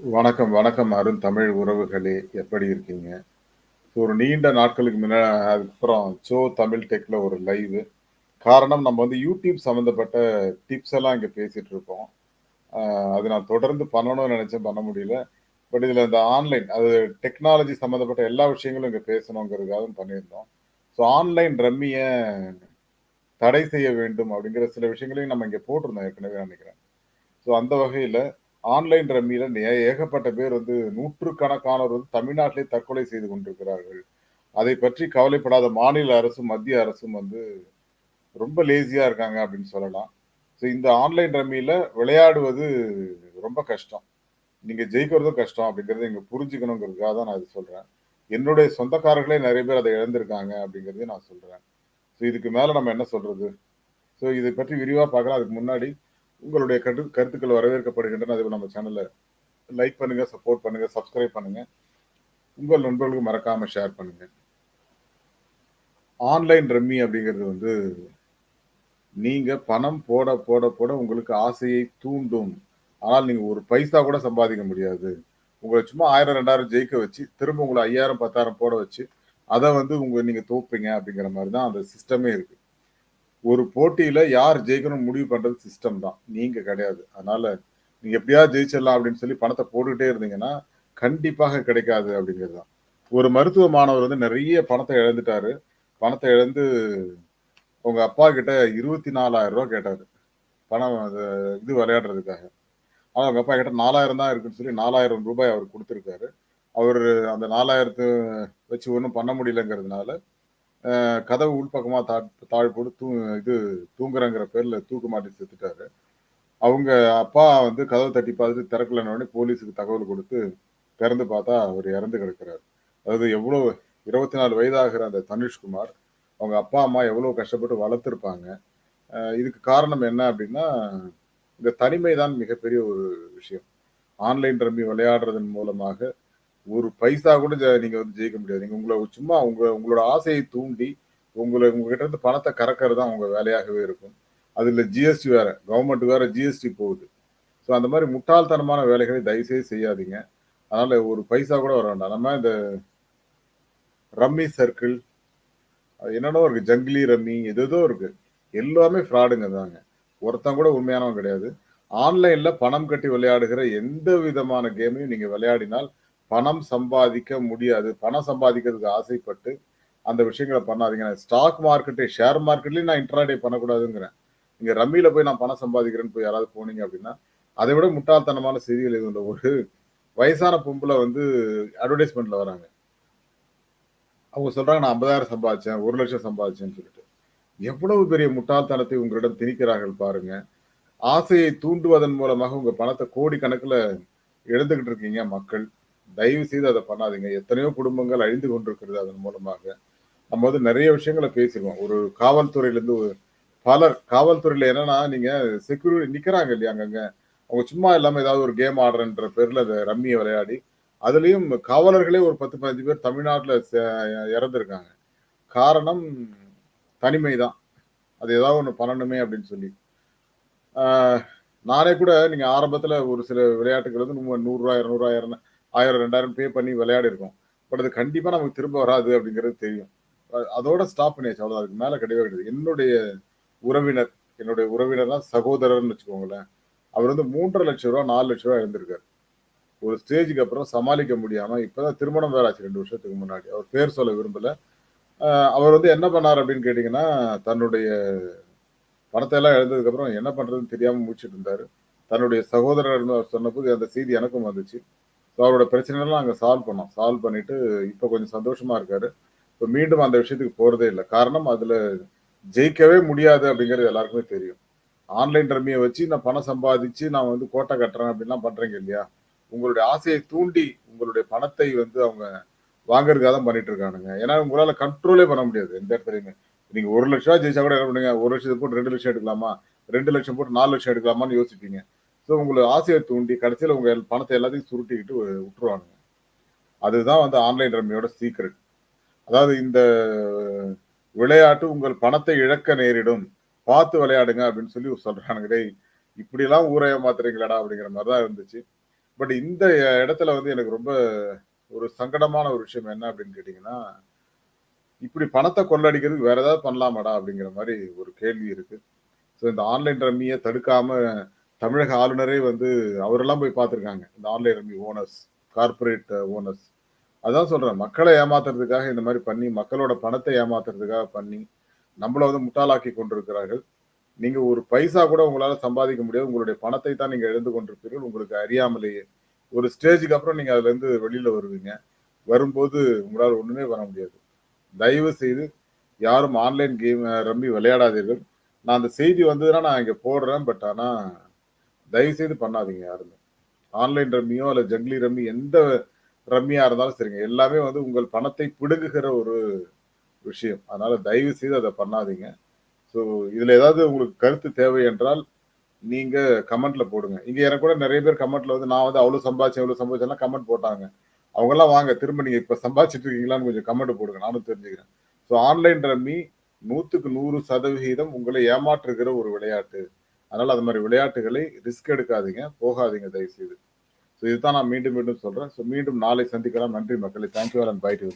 வணக்கம், வணக்கம் அருண் தமிழ் உறவுகளே! எப்படி இருக்கீங்க? ஒரு நீண்ட நாட்களுக்கு முன்ன அதுக்கப்புறம் சோ தமிழ் டெக்ல ஒரு லைவு. காரணம் நம்ம வந்து யூடியூப் சம்மந்தப்பட்ட டிப்ஸ் எல்லாம் இங்கே பேசிட்டு இருக்கோம். அது நான் தொடர்ந்து பண்ணணும்னு நினச்சேன் பண்ண முடியல. பட் இதில் இந்த ஆன்லைன் அது டெக்னாலஜி சம்மந்தப்பட்ட எல்லா விஷயங்களும் இங்கே பேசணுங்கிறதுக்காக பண்ணியிருந்தோம். ஸோ ஆன்லைன் ரம்மியை தடை செய்ய வேண்டும் அப்படிங்கிற சில விஷயங்களையும் நம்ம இங்கே போட்டிருந்தோம் ஏற்கனவே நினைக்கிறேன் ஸோ அந்த வகையில் ஆன்லைன் ரம்மியில ஏகப்பட்ட பேர் வந்து நூற்றுக்கணக்கானோர் வந்து தமிழ்நாட்டிலே தற்கொலை செய்து கொண்டிருக்கிறார்கள். அதை பற்றி கவலைப்படாத மாநில அரசும், மத்திய அரசும் வந்து ரொம்ப லேசியா இருக்காங்க அப்படின்னு சொல்லலாம். ஸோ இந்த ஆன்லைன் ரம்மியில விளையாடுவது ரொம்ப கஷ்டம். நீங்க ஜெயிக்கிறதும் கஷ்டம் அப்படிங்கறத நீங்க புரிஞ்சுக்கணுங்கிறதுக்காக தான் நான் இது சொல்றேன். என்னுடைய சொந்தக்காரர்களே நிறைய பேர் அதை இழந்திருக்காங்க அப்படிங்கிறதையும் நான் சொல்றேன். ஸோ இதுக்கு மேல நம்ம என்ன சொல்றது? ஸோ இதை பற்றி விரிவாக பார்க்கலாம். அதுக்கு முன்னாடி உங்களுடைய கரு கருத்துக்கள் வரவேற்கப்படுகின்றன. அதே நம்ம சேனலை லைக் பண்ணுங்க, சப்போர்ட் பண்ணுங்க, சப்ஸ்கிரைப் பண்ணுங்க. உங்கள் நண்பர்களுக்கு மறக்காம ஷேர் பண்ணுங்க. ஆன்லைன் ரம்மி அப்படிங்கிறது வந்து நீங்க பணம் போட, போட, போட உங்களுக்கு ஆசையை தூண்டும். ஆனால் நீங்க ஒரு பைசா கூட சம்பாதிக்க முடியாது. உங்களை சும்மா 1000, 2000 ஜெயிக்க வச்சு, திரும்ப உங்களை ஐயாயிரம் பத்தாயிரம் போட வச்சு, அதை வந்து உங்க நீங்க தோப்பீங்க அப்படிங்கிற மாதிரி தான் அந்த சிஸ்டமே இருக்கு. ஒரு போட்டியில யார் ஜெயிக்கணும் முடிவு பண்றது சிஸ்டம் தான். நீங்க கிடையாது. அதனால நீங்க எப்படியாவது ஜெயிச்சிடலாம் அப்படின்னு சொல்லி பணத்தை போட்டுக்கிட்டே இருந்தீங்கன்னா, கண்டிப்பாக கிடைக்காது அப்படிங்கிறது தான். ஒரு மருத்துவ மாணவர் வந்து நிறைய பணத்தை இழந்துட்டாரு. பணத்தை இழந்து உங்க அப்பா கிட்ட ரூ. 24,000 கேட்டாரு. பணம் இது விளையாடுறதுக்காக. ஆனால் அவங்க அப்பா கிட்ட 4000 தான் இருக்குன்னு சொல்லி நாலாயிரம் ரூபாய் அவர் கொடுத்துருக்காரு அவர் அந்த 4000த்த வச்சு ஒன்றும் பண்ண முடியலங்கிறதுனால, கதவு உள்பக்கமாக தா தாழ் போட்டு தூ இது தூங்குறங்கிற பேரில் தூக்கு மாட்டி செத்துட்டாரு. அவங்க அப்பா வந்து கதவை தட்டி பார்த்துட்டு திறக்கலன்னு போலீஸுக்கு தகவல் கொடுத்து திறந்து பார்த்தா அவர் இறந்து கிடக்கிறார் அதாவது எவ்வளோ 24 வயதாகிற அந்த தனுஷ்குமார், அவங்க அப்பா, அம்மா எவ்வளோ கஷ்டப்பட்டு வளர்த்துருப்பாங்க. இதுக்கு காரணம் என்ன அப்படின்னா, இந்த தனிமை தான் மிகப்பெரிய ஒரு விஷயம். ஆன்லைன் ரம்மி விளையாடுறதன் மூலமாக ஒரு பைசா கூட ஜ நீங்க வந்து ஜெயிக்க முடியாது. நீங்க உங்களை சும்மா உங்க உங்களோட ஆசையை தூண்டி, உங்களை உங்ககிட்ட இருந்து பணத்தை கறக்கிறது தான் உங்க வேலையாகவே இருக்கும். அதுல ஜிஎஸ்டி வேற. கவர்மெண்ட் வேற ஜிஎஸ்டி போகுது. ஸோ அந்த மாதிரி முட்டாள்தனமான வேலைகளை தயவுசெய்து செய்யாதீங்க. அதனால ஒரு பைசா கூட வர வேண்டாம். நம்ம இந்த ரம்மி சர்க்கிள், என்னென்னோ இருக்கு. ஜங்கிலி ரம்மி எதோ இருக்கு. எல்லாமே ஃப்ராடுங்க தாங்க. ஒருத்தன் கூட உண்மையானவன் கிடையாது. ஆன்லைன்ல பணம் கட்டி விளையாடுகிற எந்த விதமான கேமையும் நீங்க விளையாடினால், பணம் சம்பாதிக்க முடியாது. பணம் சம்பாதிக்கிறதுக்கு ஆசைப்பட்டு, அந்த விஷயங்கள பண்ணாதீங்க. ஸ்டாக் மார்க்கெட்டு ஷேர் மார்க்கெட்லயும் நான் இன்ட்ராடே பண்ணக்கூடாதுங்கிறேன். இங்கே ரம்மியில் போய் நான் பணம் சம்பாதிக்கிறேன்னு போய் யாராவது போனீங்க அப்படின்னா, அதை விட முட்டாள்தனமான செய்திகள் எதுவும் இல்ல. ஒரு வயசான பொம்பளை வந்து அட்வர்டைஸ்மெண்ட்டில் வராங்க. அவங்க சொல்றாங்க, "நான் 50,000 சம்பாதிச்சேன், ஒரு லட்சம் சம்பாதிச்சேன்னு" சொல்லிட்டு. எவ்வளவு பெரிய முட்டாள்தனத்தை உங்களிடம் திணிக்கிறார்கள் பாருங்க. ஆசையை தூண்டுவதன் மூலமாக உங்க கோடி கணக்கில் இழந்துகிட்டு இருக்கீங்க மக்கள். தயவு செய்து அதை பண்ணாதீங்க. எத்தனையோ குடும்பங்கள் அழிந்து கொண்டிருக்கிறது அதன் மூலமாக. நம்ம வந்து நிறைய விஷயங்கள பேசிடுவோம் ஒரு காவல்துறையிலருந்து பலர் காவல்துறையில் என்னன்னா, நீங்கள் செக்யூரிட்டி நிற்கிறாங்க இல்லையா அங்கங்க. அவங்க சும்மா இல்லாமல் ஏதாவது ஒரு கேம் ஆடுறன்ற பேரில் அதை ரம்மியை விளையாடி, அதுலேயும் காவலர்களே ஒரு 10, 15 பேர் தமிழ்நாட்டில் இறந்துருக்காங்க காரணம் தனிமை தான். அது ஏதாவது ஒன்று பண்ணணுமே அப்படின்னு சொல்லி. நானே கூட நீங்கள் ஆரம்பத்தில் ஒரு சில விளையாட்டுகள் வந்து நம்ம ரூ. 100, ஆயிரம் ரெண்டாயிரம் பே பண்ணி விளையாடிருக்கோம். பட் அது கண்டிப்பாக நமக்கு திரும்ப வராது அப்படிங்கிறது தெரியும். அதோட ஸ்டாப் பண்ணியாச்சு. அவ்வளோதான் அதுக்கு மேலே கிடையவே கிடையாது. என்னுடைய உறவினர், என்னுடைய உறவினர்னா சகோதரர்னு வச்சுக்கோங்களேன். அவர் வந்து ரூ. 3,50,000 ரூ. 4,00,000 இழந்திருக்காரு. ஒரு ஸ்டேஜுக்கு அப்புறம் சமாளிக்க முடியாமல் இப்போ தான் திருமணம் வேற ஆச்சு ரெண்டு வருஷத்துக்கு முன்னாடி. அவர் பேர் சொல்ல விரும்பல. அவர் வந்து என்ன பண்ணார் அப்படின்னு கேட்டிங்கன்னா தன்னுடைய பணத்தை எல்லாம் இழந்ததுக்கு என்ன பண்ணுறதுன்னு தெரியாமல் முடிச்சுட்டு இருந்தார் தன்னுடைய சகோதரர்னு அவர் சொன்னபோது அந்த செய்தி எனக்கும் வந்துச்சு. ஸோ அவரோட பிரச்சனைலாம் நாங்கள் சால்வ் பண்ணோம். சால்வ் பண்ணிட்டு இப்போ கொஞ்சம் சந்தோஷமா இருக்காரு. இப்போ மீண்டும் அந்த விஷயத்துக்கு போறதே இல்லை காரணம் அதுல ஜெயிக்கவே முடியாது அப்படிங்கிறது எல்லாருக்குமே தெரியும். ஆன்லைன் ரம்மியை வச்சு நான் பணம் சம்பாதிச்சு நான் வந்து கோட்டை கட்டுறேன் அப்படின்லாம் பண்றீங்க இல்லையா? உங்களுடைய ஆசையை தூண்டி உங்களுடைய பணத்தை வந்து அவங்க வாங்குறதுக்காக தான் பண்ணிட்டு இருக்கானுங்க. ஏன்னா உங்களால கண்ட்ரோலே பண்ண முடியாது எந்த இடத்துலயுமே. நீங்க ஒரு லட்சம் ஜெயிச்சா கூட என்ன பண்ணுங்க ஒரு லட்சத்துக்கு போட்டு 2,00,000 எடுக்கலாமா? 2,00,000 போட்டு நாலு லட்சம் எடுக்கலாமான்னு யோசிப்பீங்க. ஸோ உங்களை ஆசையை தூண்டி கடைசியில் உங்கள் பணத்தை எல்லாத்தையும் சுருட்டிக்கிட்டு விட்டுருவாங்க அதுதான் வந்து ஆன்லைன் ரம்மியோட சீக்ரெட். அதாவது இந்த விளையாட்டு உங்கள் பணத்தை இழக்க நேரிடும். பார்த்து விளையாடுங்க அப்படின்னு சொல்லி சொல்றானுங்க. இப்படிலாம் ஊர ஏமாத்துறீங்களாடா அப்படிங்கிற மாதிரி தான் இருந்துச்சு. பட் இந்த இடத்துல வந்து எனக்கு ரொம்ப ஒரு சங்கடமான ஒரு விஷயம் என்ன அப்படின்னு கேட்டிங்கன்னா இப்படி பணத்தை கொள்ளடிக்கிறதுக்கு வேற ஏதாவது பண்ணலாமாடா அப்படிங்கிற மாதிரி ஒரு கேள்வி இருக்கு ஸோ இந்த ஆன்லைன் ரம்மியை தடுக்காம தமிழக ஆளுநரே வந்து அவரெல்லாம் போய் பார்த்துருக்காங்க. இந்த online rummy owners corporate owners அதான் சொல்கிறேன் மக்களை ஏமாத்துறதுக்காக இந்த மாதிரி பண்ணி மக்களோட பணத்தை ஏமாத்துறதுக்காக பண்ணி நம்மளை வந்து முட்டாளாக்கி கொண்டிருக்கிறார்கள். நீங்கள் ஒரு பைசா கூட உங்களால் சம்பாதிக்க முடியாது. உங்களுடைய பணத்தை தான் நீங்கள் எழுந்து கொண்டிருப்பீர்கள். உங்களுக்கு அறியாமலேயே. ஒரு ஸ்டேஜுக்கு அப்புறம் நீங்கள் அதுலேருந்து இருந்து வருவீங்க. வரும்போது உங்களால் ஒன்றுமே பண்ண முடியாது. தயவு செய்து யாரும் ஆன்லைன் கேம் ரம்மி விளையாடாதீர்கள். நான் அந்த செய்தி வந்ததுன்னா நான் இங்கே போடுறேன். பட் ஆனால் தயவு செய்து பண்ணாதீங்க யாருமே. ஆன்லைன் ரம்மியோ அல்ல ஜங்லி ரம்மி எந்த ரம்மியா இருந்தாலும் சரிங்க. எல்லாமே வந்து உங்கள் பணத்தை பிடுங்குகிற ஒரு விஷயம். அதனால தயவு செய்து அதை பண்ணாதீங்க. ஸோ இதுல ஏதாவது உங்களுக்கு கருத்து தேவை என்றால் நீங்க கமெண்ட்ல போடுங்க. இங்க எனக்கு கூட நிறைய பேர் கமெண்ட்ல வந்து நான் வந்து அவ்வளவு சம்பாதிச்சேன் இவ்வளவு சம்பாதிச்சேன் கமெண்ட் போட்டாங்க. அவங்க எல்லாம் வாங்க திரும்ப நீங்க இப்ப சம்பாதிச்சிட்டு இருக்கீங்களான்னு கொஞ்சம் கமெண்ட் போடுங்க. நானும் தெரிஞ்சுக்கிறேன். ஸோ ஆன்லைன் ரம்மி நூத்துக்கு நூறு சதவிகிதம் உங்களை ஏமாற்றுகிற ஒரு விளையாட்டு. அதனால அது மாதிரி விளையாட்டுகளை ரிஸ்க் எடுக்காதீங்க போகாதீங்க தயவு செய்து ஸோ இதுதான் நான் மீண்டும் மீண்டும் சொல்றேன். ஸோ மீண்டும் நாளை சந்திக்கலாம். நன்றி மக்களை. Thank you and by to